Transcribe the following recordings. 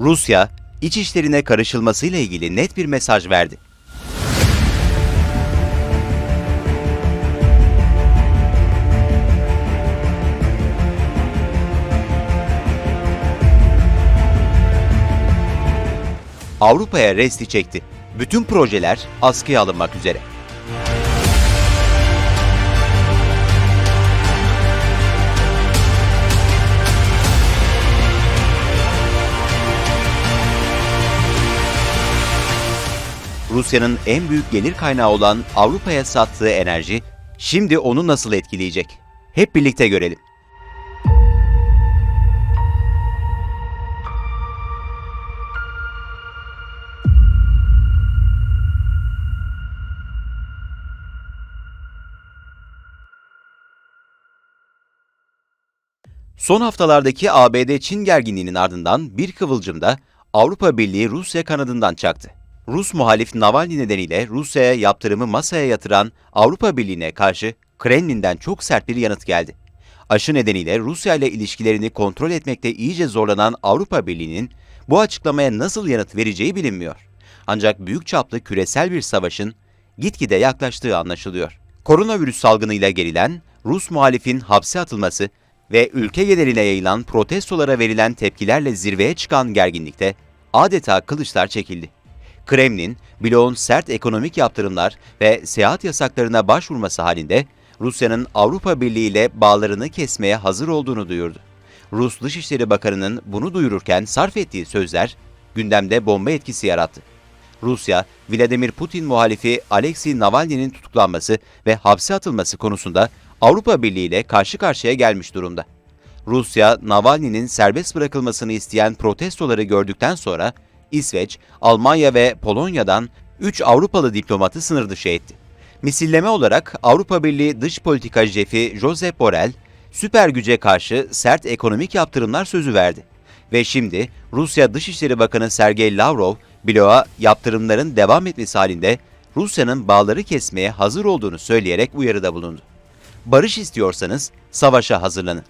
Rusya, iç işlerine karışılmasıyla ilgili net bir mesaj verdi. Avrupa'ya resti çekti. Bütün projeler askıya alınmak üzere. Rusya'nın en büyük gelir kaynağı olan Avrupa'ya sattığı enerji şimdi onu nasıl etkileyecek? Hep birlikte görelim. Son haftalardaki ABD-Çin gerginliğinin ardından bir kıvılcım da Avrupa Birliği Rusya kanadından çaktı. Rus muhalif Navalny nedeniyle Rusya'ya yaptırımı masaya yatıran Avrupa Birliği'ne karşı Kremlin'den çok sert bir yanıt geldi. Aşı nedeniyle Rusya ile ilişkilerini kontrol etmekte iyice zorlanan Avrupa Birliği'nin bu açıklamaya nasıl yanıt vereceği bilinmiyor. Ancak büyük çaplı küresel bir savaşın gitgide yaklaştığı anlaşılıyor. Koronavirüs salgınıyla gerilen Rus muhalifin hapse atılması ve ülke geneline yayılan protestolara verilen tepkilerle zirveye çıkan gerginlikte adeta kılıçlar çekildi. Kremlin, bloğun sert ekonomik yaptırımlar ve seyahat yasaklarına başvurması halinde Rusya'nın Avrupa Birliği ile bağlarını kesmeye hazır olduğunu duyurdu. Rus Dışişleri Bakanı'nın bunu duyururken sarf ettiği sözler gündemde bomba etkisi yarattı. Rusya, Vladimir Putin muhalifi Alexei Navalny'nin tutuklanması ve hapse atılması konusunda Avrupa Birliği ile karşı karşıya gelmiş durumda. Rusya, Navalny'nin serbest bırakılmasını isteyen protestoları gördükten sonra İsveç, Almanya ve Polonya'dan 3 Avrupalı diplomatı sınır dışı etti. Misilleme olarak Avrupa Birliği Dış Politika Şefi Josep Borrell, süper güce karşı sert ekonomik yaptırımlar sözü verdi. Ve şimdi Rusya Dışişleri Bakanı Sergey Lavrov, bloğa yaptırımların devam etmesi halinde Rusya'nın bağları kesmeye hazır olduğunu söyleyerek uyarıda bulundu. Barış istiyorsanız savaşa hazırlanın.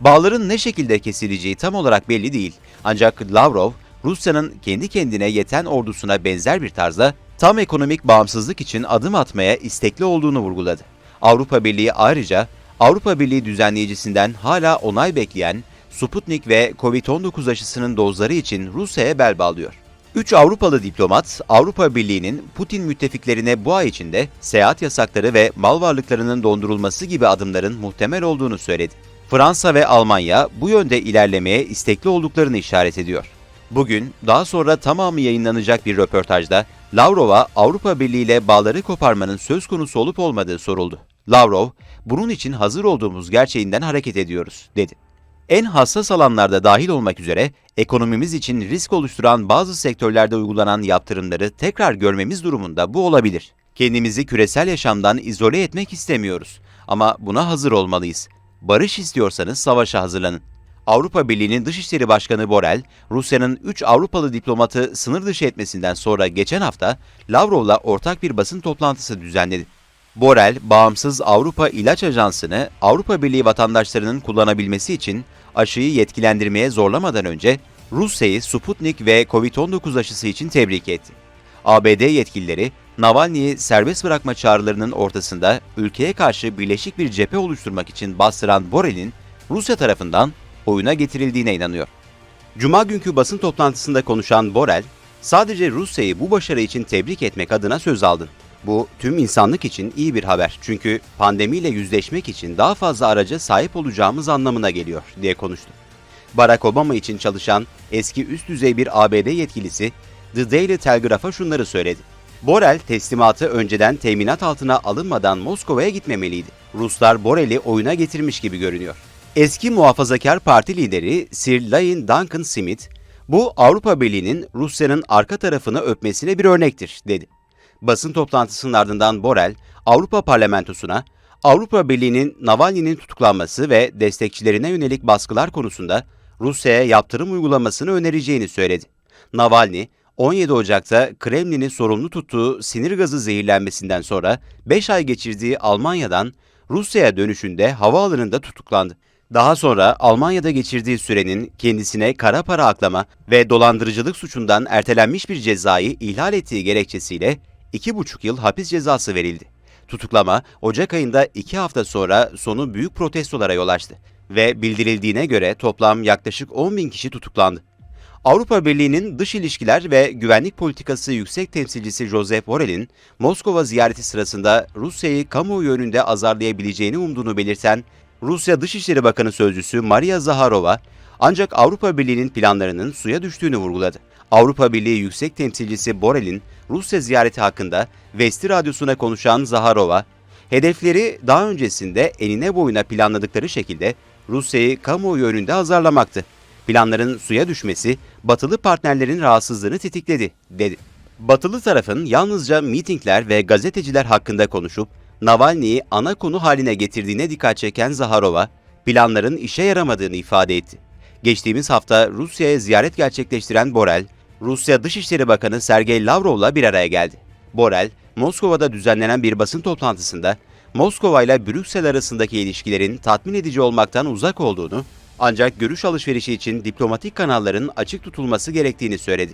Bağların ne şekilde kesileceği tam olarak belli değil. Ancak Lavrov, Rusya'nın kendi kendine yeten ordusuna benzer bir tarzda tam ekonomik bağımsızlık için adım atmaya istekli olduğunu vurguladı. Avrupa Birliği ayrıca Avrupa Birliği düzenleyicisinden hala onay bekleyen Sputnik ve Covid-19 aşısının dozları için Rusya'ya bel bağlıyor. Üç Avrupalı diplomat, Avrupa Birliği'nin Putin müttefiklerine bu ay içinde seyahat yasakları ve mal varlıklarının dondurulması gibi adımların muhtemel olduğunu söyledi. Fransa ve Almanya bu yönde ilerlemeye istekli olduklarını işaret ediyor. Bugün daha sonra tamamı yayınlanacak bir röportajda Lavrov'a Avrupa Birliği ile bağları koparmanın söz konusu olup olmadığı soruldu. Lavrov, bunun için hazır olduğumuz gerçeğinden hareket ediyoruz, dedi. En hassas alanlarda dahil olmak üzere ekonomimiz için risk oluşturan bazı sektörlerde uygulanan yaptırımları tekrar görmemiz durumunda bu olabilir. Kendimizi küresel yaşamdan izole etmek istemiyoruz ama buna hazır olmalıyız. Barış istiyorsanız savaşa hazırlanın. Avrupa Birliği'nin Dışişleri Başkanı Borrell, Rusya'nın 3 Avrupalı diplomatı sınır dışı etmesinden sonra geçen hafta Lavrov'la ortak bir basın toplantısı düzenledi. Borrell, bağımsız Avrupa İlaç Ajansı'nı Avrupa Birliği vatandaşlarının kullanabilmesi için aşıyı yetkilendirmeye zorlamadan önce Rusya'yı Sputnik ve Covid-19 aşısı için tebrik etti. ABD yetkilileri Navalny'i serbest bırakma çağrılarının ortasında ülkeye karşı birleşik bir cephe oluşturmak için bastıran Borrell'in Rusya tarafından oyuna getirildiğine inanıyor. Cuma günkü basın toplantısında konuşan Borrell, sadece Rusya'yı bu başarı için tebrik etmek adına söz aldı. Bu tüm insanlık için iyi bir haber çünkü pandemiyle yüzleşmek için daha fazla araca sahip olacağımız anlamına geliyor diye konuştu. Barack Obama için çalışan eski üst düzey bir ABD yetkilisi The Daily Telegraph'a şunları söyledi. Borrell teslimatı önceden teminat altına alınmadan Moskova'ya gitmemeliydi. Ruslar Borrell'i oyuna getirmiş gibi görünüyor. Eski muhafazakar parti lideri Sir Lion Duncan Smith, bu Avrupa Birliği'nin Rusya'nın arka tarafını öpmesine bir örnektir, dedi. Basın toplantısının ardından Borrell, Avrupa Parlamentosu'na Avrupa Birliği'nin Navalny'nin tutuklanması ve destekçilerine yönelik baskılar konusunda Rusya'ya yaptırım uygulamasını önereceğini söyledi. Navalny, 17 Ocak'ta Kremlin'i sorumlu tuttuğu sinir gazı zehirlenmesinden sonra 5 ay geçirdiği Almanya'dan Rusya'ya dönüşünde havaalanında tutuklandı. Daha sonra Almanya'da geçirdiği sürenin kendisine kara para aklama ve dolandırıcılık suçundan ertelenmiş bir cezayı ihlal ettiği gerekçesiyle 2,5 yıl hapis cezası verildi. Tutuklama Ocak ayında 2 hafta sonra sonu büyük protestolara yol açtı ve bildirildiğine göre toplam yaklaşık 10 bin kişi tutuklandı. Avrupa Birliği'nin dış ilişkiler ve güvenlik politikası yüksek temsilcisi Josep Borrell'in Moskova ziyareti sırasında Rusya'yı kamuoyu önünde azarlayabileceğini umduğunu belirten Rusya Dışişleri Bakanı Sözcüsü Maria Zaharova, ancak Avrupa Birliği'nin planlarının suya düştüğünü vurguladı. Avrupa Birliği Yüksek Temsilcisi Borrell'in Rusya ziyareti hakkında Vesti Radyosu'na konuşan Zaharova, hedefleri daha öncesinde enine boyuna planladıkları şekilde Rusya'yı kamuoyu önünde azarlamaktı. Planların suya düşmesi batılı partnerlerin rahatsızlığını tetikledi, dedi. Batılı tarafın yalnızca mitingler ve gazeteciler hakkında konuşup Navalny'yi ana konu haline getirdiğine dikkat çeken Zaharova, planların işe yaramadığını ifade etti. Geçtiğimiz hafta Rusya'ya ziyaret gerçekleştiren Borel, Rusya Dışişleri Bakanı Sergey Lavrov'la bir araya geldi. Borel, Moskova'da düzenlenen bir basın toplantısında Moskova ile Brüksel arasındaki ilişkilerin tatmin edici olmaktan uzak olduğunu, ancak görüş alışverişi için diplomatik kanalların açık tutulması gerektiğini söyledi.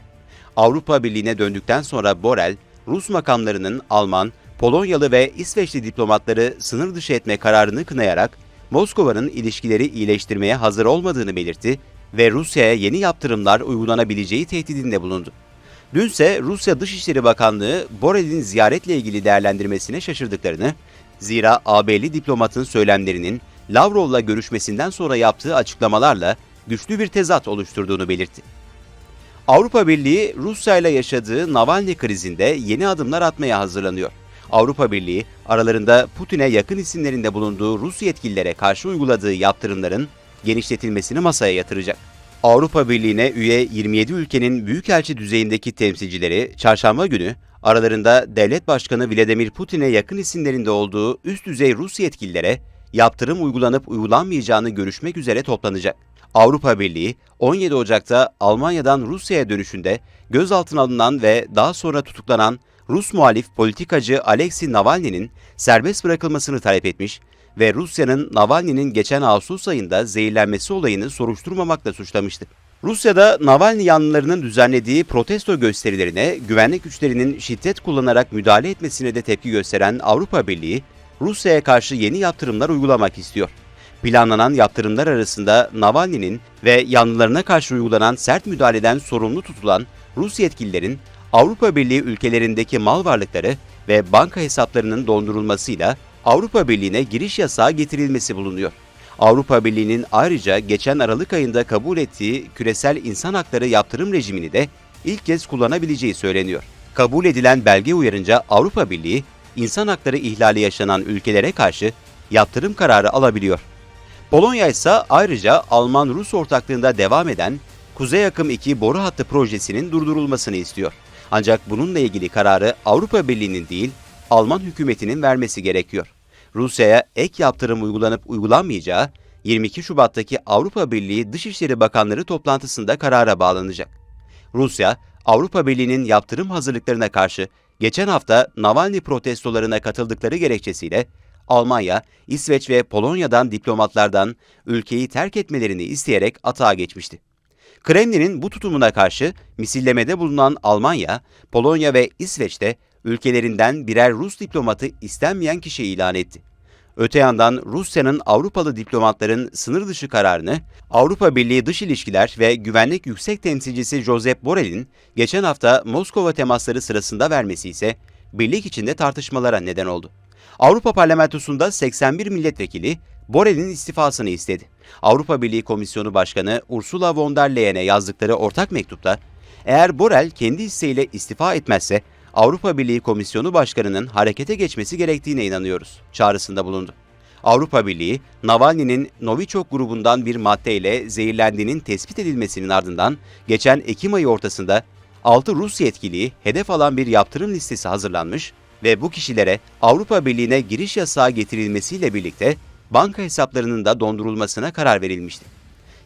Avrupa Birliği'ne döndükten sonra Borel, Rus makamlarının Alman, Polonyalı ve İsveçli diplomatları sınır dışı etme kararını kınayarak Moskova'nın ilişkileri iyileştirmeye hazır olmadığını belirtti ve Rusya'ya yeni yaptırımlar uygulanabileceği tehdidinde bulundu. Dünse Rusya Dışişleri Bakanlığı Borel'in ziyaretle ilgili değerlendirmesine şaşırdıklarını, zira AB'li diplomatın söylemlerinin Lavrov'la görüşmesinden sonra yaptığı açıklamalarla güçlü bir tezat oluşturduğunu belirtti. Avrupa Birliği Rusya ile yaşadığı Navalny krizinde yeni adımlar atmaya hazırlanıyor. Avrupa Birliği aralarında Putin'e yakın isimlerinde bulunduğu Rus yetkililere karşı uyguladığı yaptırımların genişletilmesini masaya yatıracak. Avrupa Birliği'ne üye 27 ülkenin büyükelçi düzeyindeki temsilcileri çarşamba günü aralarında devlet başkanı Vladimir Putin'e yakın isimlerinde olduğu üst düzey Rus yetkililere yaptırım uygulanıp uygulanmayacağını görüşmek üzere toplanacak. Avrupa Birliği 17 Ocak'ta Almanya'dan Rusya'ya dönüşünde gözaltına alınan ve daha sonra tutuklanan Rus muhalif politikacı Alexei Navalny'nin serbest bırakılmasını talep etmiş ve Rusya'nın Navalny'nin geçen Ağustos ayında zehirlenmesi olayını soruşturmamakla suçlamıştı. Rusya'da Navalny yanlılarının düzenlediği protesto gösterilerine güvenlik güçlerinin şiddet kullanarak müdahale etmesine de tepki gösteren Avrupa Birliği, Rusya'ya karşı yeni yaptırımlar uygulamak istiyor. Planlanan yaptırımlar arasında Navalny'nin ve yanlılarına karşı uygulanan sert müdahaleden sorumlu tutulan Rus yetkililerin Avrupa Birliği ülkelerindeki mal varlıkları ve banka hesaplarının dondurulmasıyla Avrupa Birliği'ne giriş yasağı getirilmesi bulunuyor. Avrupa Birliği'nin ayrıca geçen Aralık ayında kabul ettiği küresel insan hakları yaptırım rejimini de ilk kez kullanabileceği söyleniyor. Kabul edilen belge uyarınca Avrupa Birliği, insan hakları ihlali yaşanan ülkelere karşı yaptırım kararı alabiliyor. Polonya ise ayrıca Alman-Rus ortaklığında devam eden Kuzey Akım 2 boru hattı projesinin durdurulmasını istiyor. Ancak bununla ilgili kararı Avrupa Birliği'nin değil, Alman hükümetinin vermesi gerekiyor. Rusya'ya ek yaptırım uygulanıp uygulanmayacağı 22 Şubat'taki Avrupa Birliği Dışişleri Bakanları toplantısında karara bağlanacak. Rusya, Avrupa Birliği'nin yaptırım hazırlıklarına karşı geçen hafta Navalny protestolarına katıldıkları gerekçesiyle Almanya, İsveç ve Polonya'dan diplomatlardan ülkeyi terk etmelerini isteyerek atağa geçmişti. Kremlin'in bu tutumuna karşı misillemede bulunan Almanya, Polonya ve İsveç'te ülkelerinden birer Rus diplomatı istenmeyen kişi ilan etti. Öte yandan Rusya'nın Avrupalı diplomatların sınır dışı kararını Avrupa Birliği Dış İlişkiler ve Güvenlik Yüksek Temsilcisi Josep Borrell'in geçen hafta Moskova temasları sırasında vermesi ise birlik içinde tartışmalara neden oldu. Avrupa Parlamentosu'nda 81 milletvekili Borrell'in istifasını istedi. Avrupa Birliği Komisyonu Başkanı Ursula von der Leyen'e yazdıkları ortak mektupta, eğer Borrell kendi isteğiyle istifa etmezse Avrupa Birliği Komisyonu Başkanı'nın harekete geçmesi gerektiğine inanıyoruz çağrısında bulundu. Avrupa Birliği, Navalny'nin Novichok grubundan bir maddeyle zehirlendiğinin tespit edilmesinin ardından geçen Ekim ayı ortasında 6 Rus yetkiliyi hedef alan bir yaptırım listesi hazırlanmış ve bu kişilere Avrupa Birliği'ne giriş yasağı getirilmesiyle birlikte banka hesaplarının da dondurulmasına karar verilmişti.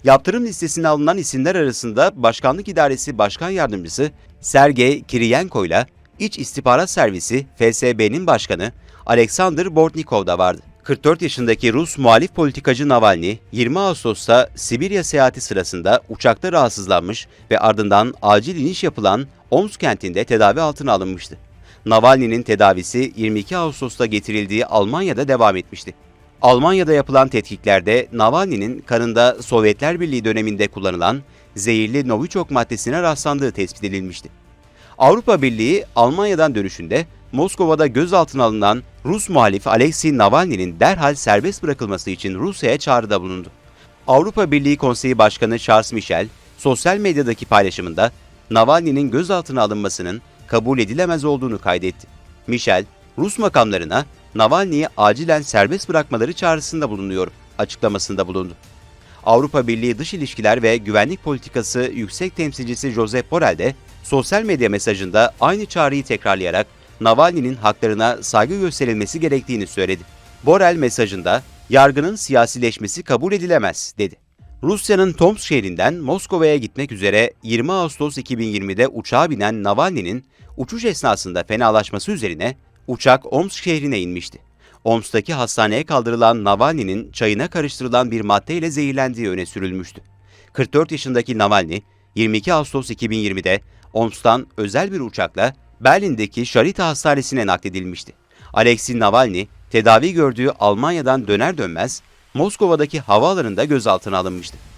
Yaptırım listesine alınan isimler arasında Başkanlık İdaresi Başkan Yardımcısı Sergey Kiriyenko ile İç İstihbarat Servisi FSB'nin başkanı Alexander Bortnikov da vardı. 44 yaşındaki Rus muhalif politikacı Navalny, 20 Ağustos'ta Sibirya seyahati sırasında uçakta rahatsızlanmış ve ardından acil iniş yapılan Omsk kentinde tedavi altına alınmıştı. Navalny'nin tedavisi 22 Ağustos'ta getirildiği Almanya'da devam etmişti. Almanya'da yapılan tetkiklerde Navalny'nin kanında Sovyetler Birliği döneminde kullanılan zehirli Novichok maddesine rastlandığı tespit edilmişti. Avrupa Birliği Almanya'dan dönüşünde Moskova'da gözaltına alınan Rus muhalif Alexei Navalny'nin derhal serbest bırakılması için Rusya'ya çağrıda bulundu. Avrupa Birliği Konseyi Başkanı Charles Michel, sosyal medyadaki paylaşımında Navalny'nin gözaltına alınmasının kabul edilemez olduğunu kaydetti. Michel, Rus makamlarına Navalny'yi acilen serbest bırakmaları çağrısında bulunuyor açıklamasında bulundu. Avrupa Birliği Dış İlişkiler ve Güvenlik Politikası Yüksek Temsilcisi Josep Borrell de sosyal medya mesajında aynı çağrıyı tekrarlayarak Navalny'nin haklarına saygı gösterilmesi gerektiğini söyledi. Borrell mesajında yargının siyasileşmesi kabul edilemez dedi. Rusya'nın Tomsk şehrinden Moskova'ya gitmek üzere 20 Ağustos 2020'de uçağa binen Navalny'nin uçuş esnasında fenalaşması üzerine uçak Omsk şehrine inmişti. Omsk'taki hastaneye kaldırılan Navalny'nin çayına karıştırılan bir maddeyle zehirlendiği öne sürülmüştü. 44 yaşındaki Navalny, 22 Ağustos 2020'de Omsk'tan özel bir uçakla Berlin'deki Charité Hastanesi'ne nakledilmişti. Alexei Navalny, tedavi gördüğü Almanya'dan döner dönmez Moskova'daki havaalanında gözaltına alınmıştı.